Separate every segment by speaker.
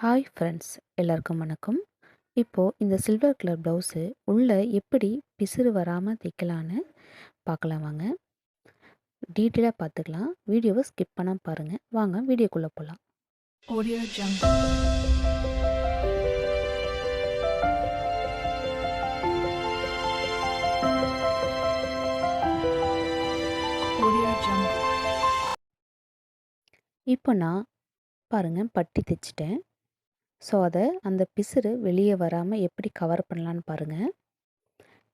Speaker 1: Hi friends எல்லாருக்கும் வணக்கம். இப்போது இந்த சில்வர் கலர் ப்ளவுஸு உள்ளே எப்படி பிசுறு வராமல் தைக்கலான்னு பார்க்கலாம் வாங்க. டீட்டெயிலாக பார்த்துக்கலாம். வீடியோவை ஸ்கிப் பண்ணால் பாருங்கள் வாங்க வீடியோக்குள்ளே போகலாம்
Speaker 2: Jungle.
Speaker 1: இப்போ நான் பாருங்கள் பட்டி தைச்சிட்டேன். ஸோ அதை அந்த பிசுறு வெளியே வராமல் எப்படி கவர் பண்ணலான்னு பாருங்கள்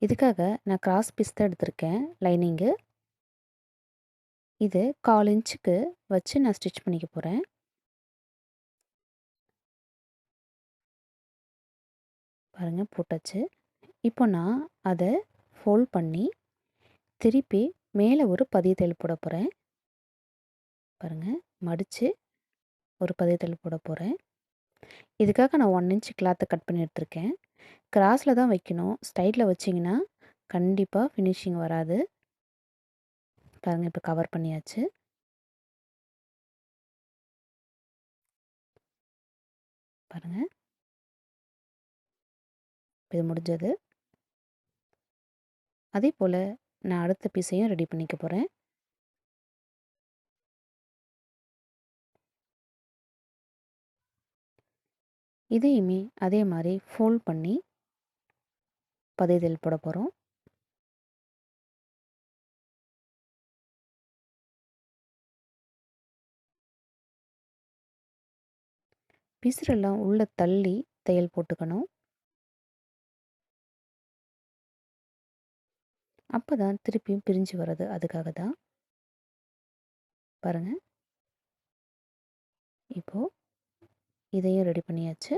Speaker 1: இதுக்காக நான் கிராஸ் பீஸ் தான் எடுத்திருக்கேன் லைனிங்கு. இது கால் இன்ச்சுக்கு வச்சு நான் ஸ்டிச் பண்ணிக்க போகிறேன் பாருங்கள் போட்டாச்சு. இப்போ நான் அதை ஃபோல்ட் பண்ணி திருப்பி மேலே ஒரு பதிய தையல் போட போகிறேன் பாருங்கள் மடித்து ஒரு பதிய தையல் போட போகிறேன் இதுக்காக நான் ஒன் இன்ச் கிளாத்தை கட் பண்ணி எடுத்திருக்கேன். கிராஸில் தான் வைக்கணும். ஸ்டைலில் வச்சிங்கன்னா கண்டிப்பாக ஃபினிஷிங் வராது. பாருங்கள் இப்போ கவர் பண்ணியாச்சு. பாருங்கள் இது முடிஞ்சது. அதே போல் நான் அடுத்த பீஸையும் ரெடி பண்ணிக்க போகிறேன் இதையுமே அதே மாதிரி ஃபோல்ட் பண்ணி பதிதல் போட போகிறோம் பிசுறெல்லாம் உள்ளே தள்ளி தையல் போட்டுக்கணும். அப்போ தான் திருப்பியும் பிரிஞ்சு வர்றது அதுக்காக தான். பாருங்கள் இப்போது இதையும் ரெடி பண்ணியாச்சு.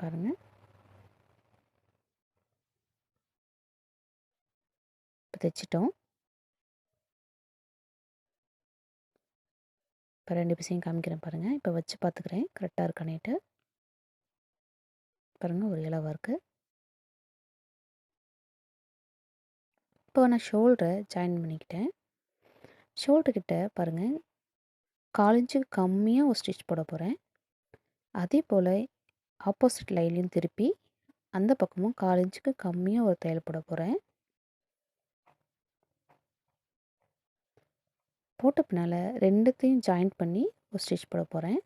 Speaker 1: பாருங்கள் இப்போ தைச்சிட்டோம். இப்போ ரெண்டு பீஸையும் காமிக்கிறேன் பாருங்கள் இப்போ வச்சு பார்த்துக்கிறேன் கரெக்டாக இருக்கானேட்டு பாருங்கள் ஒரு இலவாக இருக்குது இப்போ நான் ஷோல்டரை ஜாயின் பண்ணிக்கிட்டேன். ஷோல்டர்கிட்ட பாருங்கள் கால் இன்ச்சுக்கு கம்மியாக ஒரு ஸ்டிச் போட போகிறேன் அதே போல் ஆப்போசிட் லைன்லையும் திருப்பி அந்த பக்கமும் கால் இன்ச்சுக்கு கம்மியாக ஒரு தையல் போட போகிறேன் போட்ட பின்னால் ரெண்டுத்தையும் ஜாயின் பண்ணி ஒரு ஸ்டிச் போட போகிறேன்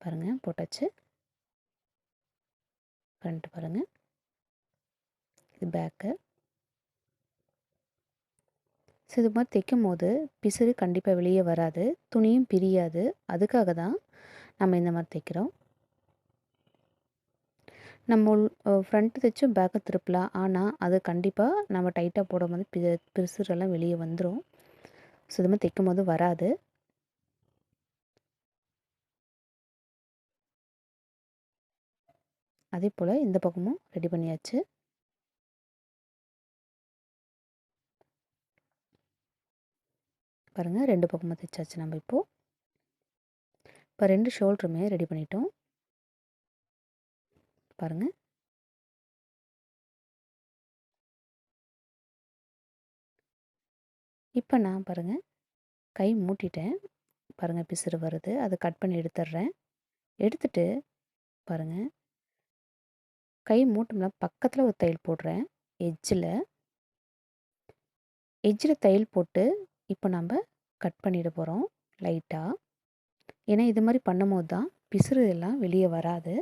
Speaker 1: பாருங்கள் போட்டாச்சு. ஃப்ரண்ட் பாருங்கள் இது பேக்கு. ஸோ இது மாதிரி தைக்கும் போது பிசுறு கண்டிப்பாக வெளியே வராது. துணியும் பிரியாது. அதுக்காக தான் நம்ம இந்த மாதிரி தைக்கிறோம் நம்ம ஃப்ரண்ட்டு தைச்சும் பேக்கை திருப்பலாம். ஆனால் அது கண்டிப்பாக நம்ம டைட்டாக போடும்போது பி பிசுறெல்லாம் வெளியே வந்துடும் ஸோ இது மாதிரி தைக்கும் போது வராது. அதே போல் இந்த பக்கமும் ரெடி பண்ணியாச்சு. பாருங்கள் ரெண்டு பக்கமும் தைச்சாச்சு நம்ம இப்போது இப்போ ரெண்டு ஷோல்டருமே ரெடி பண்ணிட்டோம். பாருங்கள் இப்போ நான் பாருங்கள் கை மூட்டிட்டேன். பாருங்கள் பிசுறு வருது. அதை கட் பண்ணி எடுத்துடுறேன். எடுத்துட்டு பாருங்கள் கை மூட்டோம்னா பக்கத்தில் ஒரு தையல் போடுறேன். எஜ்ஜில் எஜ்ஜில் தையல் போட்டு இப்போ நம்ம கட் பண்ணிட போகிறோம் லைட்டாக ஏன்னா இது மாதிரி பண்ணும்போது தான் பிசுறு எல்லாம் வெளியே வராது.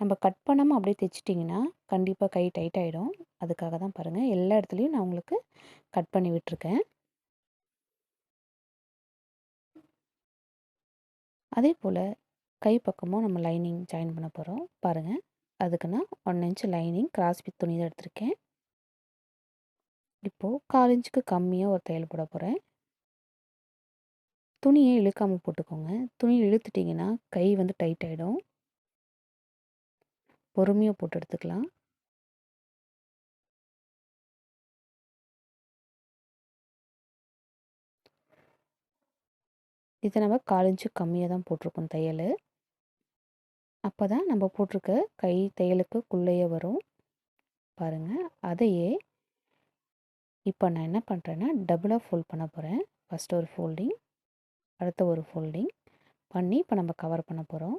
Speaker 1: நம்ம கட் பண்ணாமல் அப்படியே தைச்சிட்டிங்கன்னா கண்டிப்பாக கை டைட் ஆகிடும் அதுக்காக தான் பாருங்கள் எல்லா இடத்துலையும் நான் உங்களுக்கு கட் பண்ணி விட்டுருக்கேன். அதே போல் கை பக்கமும் நம்ம லைனிங் ஜாயின் பண்ண போகிறோம் பாருங்கள் அதுக்கு நான் one inch lining cross with துணி தான் எடுத்திருக்கேன். இப்போது கால் இன்ச்சுக்கு கம்மியாக ஒரு தையல் போட போகிறேன் துணியை இழுக்காமல் போட்டுக்கோங்க. துணி இழுத்துட்டிங்கன்னா கை வந்து டைட் ஆகிடும் பொறுமையாக போட்டு எடுத்துக்கலாம். இதை நம்ம கால் இன்ச்சு கம்மியாக தான் போட்டிருக்கோம் தையல். அப்போ தான் நம்ம போட்டிருக்க கை தையலுக்குள்ளேயே வரும். பாருங்கள் அதையே இப்போ நான் என்ன பண்ணுறேன்னா டபுளாக ஃபோல்ட் பண்ண போகிறேன் ஃபஸ்ட்டு ஒரு ஃபோல்டிங் அடுத்த ஒரு ஃபோல்டிங் பண்ணி இப்போ நம்ம கவர் பண்ண போகிறோம்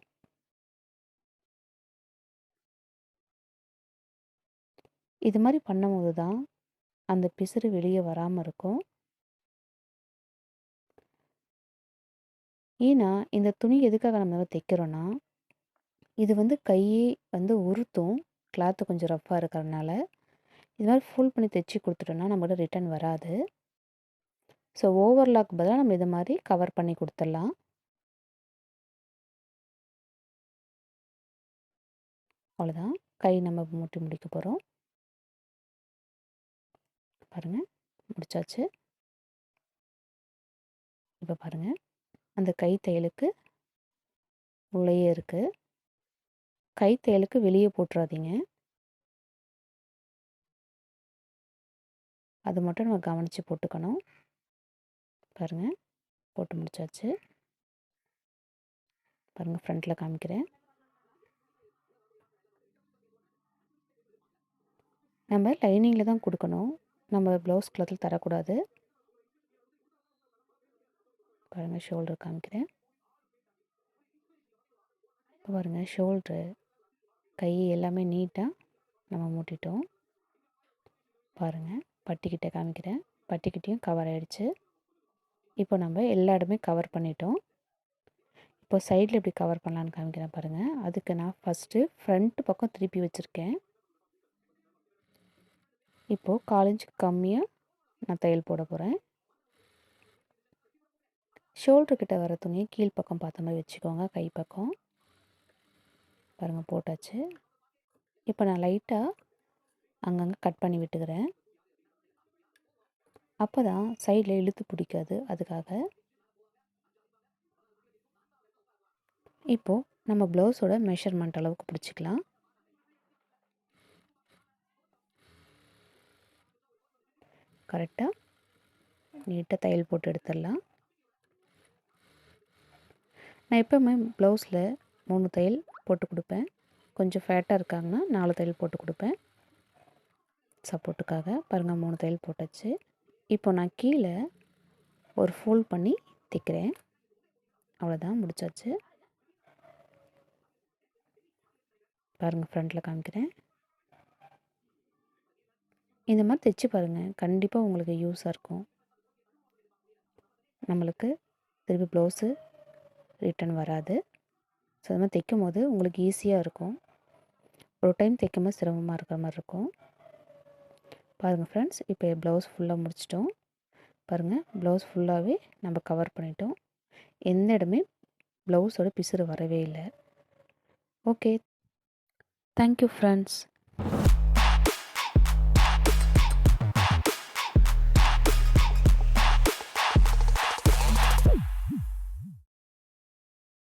Speaker 1: இது மாதிரி பண்ணும்போது தான் அந்த பிசுறு வெளியே வராமல் இருக்கும். ஏன்னா இந்த துணி எதுக்காக நம்ம தைக்கிறோன்னா இது வந்து கையே வந்து உறுத்தும். கிளாத்து கொஞ்சம் ரஃப்பாக இருக்கிறதுனால. இது மாதிரி ஃபுல் பண்ணி தைச்சி கொடுத்துட்டோன்னா நம்மகிட்ட ரிட்டன் வராது. ஸோ ஓவர்லாக் பதிலாக நம்ம இது மாதிரி கவர் பண்ணி கொடுத்துடலாம். அவ்வளோதான். கை நம்ம மூட்டி முடிக்க போகிறோம் பாருங்கள் முடிச்சாச்சு. இப்போ பாருங்கள் அந்த கை தையலுக்கு உள்ளேயே இருக்குது கை தையலுக்கு வெளியே போட்டுறாதீங்க. அது மட்டும் நம்ம கவனித்து போட்டுக்கணும். பாருங்கள் போட்டு முடிச்சாச்சு. பாருங்கள் ஃப்ரண்ட்டில் காமிக்கிறேன். நம்ம லைனிங்கில் தான் கொடுக்கணும். நம்ம ப்ளவுஸ் கிளாத்தில் தரக்கூடாது. பாருங்கள் ஷோல்டர் காமிக்கிறேன். இப்போ பாருங்கள் ஷோல்ட்ரு கை எல்லாமே நீட்டாக நம்ம மூட்டிட்டோம். பாருங்கள் பட்டிக்கிட்ட காமிக்கிறேன். பட்டிக்கிட்டையும் கவர் ஆகிடுச்சு இப்போ நம்ம எல்லா இடமே கவர் பண்ணிட்டோம். இப்போ சைடில் எப்படி கவர் பண்ணலான்னு காமிக்கிறேன் பாருங்கள் அதுக்கு நான் ஃபஸ்ட்டு ஃப்ரண்ட் பக்கம் திருப்பி வச்சுருக்கேன். இப்போது காலேஜுக்கு கம்மியாக நான் தையல் போட போகிறேன் ஷோல்டர் கிட்ட வர துணியை கீழ்ப்பக்கம் பார்த்த மாதிரி வச்சுக்கோங்க கை பக்கம். பாருங்கள் போட்டாச்சு. இப்போ நான் லைட்டாக அங்கங்கே கட் பண்ணி விட்டுக்கிறேன். அப்போ தான் சைடில் இழுத்து பிடிக்காது. அதுக்காக இப்போது நம்ம ப்ளவுஸோட மெஷர்மெண்ட் அளவுக்கு பிடிச்சிக்கலாம். கரெக்டாக நீட்டாக தையல் போட்டு எடுத்துடலாம். நான் எப்போவுமே ப்ளவுஸில் மூணு தையல் போட்டு கொடுப்பேன். கொஞ்சம் ஃபேட்டாக இருக்காங்கன்னா நாலு தையல் போட்டு கொடுப்பேன். சப்போர்ட்டுக்காக பாருங்கள் மூணு தையல் போட்டாச்சு. இப்போ நான் கீழே ஒரு ஃபோல்ட் பண்ணி தைக்கிறேன். அவ்வளோதான் முடிச்சாச்சு. பாருங்கள் ஃப்ரண்ட்டில் காமிக்கிறேன். இந்த மாதிரி தைச்சி பாருங்கள் கண்டிப்பாக உங்களுக்கு யூஸாக இருக்கும். நம்மளுக்கு திருப்பி ப்ளவுஸு ரிட்டன் வராது. ஸோ அது மாதிரி தைக்கும் போது உங்களுக்கு ஈஸியாக இருக்கும். ஒரு டைம் தைக்கும் போது சிரமமாக இருக்கிற மாதிரி இருக்கும். பாருங்கள் ஃப்ரெண்ட்ஸ் இப்போ ப்ளவுஸ் ஃபுல்லாக முடிச்சிட்டோம். பாருங்கள் ப்ளவுஸ் ஃபுல்லாகவே நம்ம கவர் பண்ணிட்டோம். எந்த இடமே ப்ளவுஸோட பிசுறு வரவே இல்லை. Okay thank you friends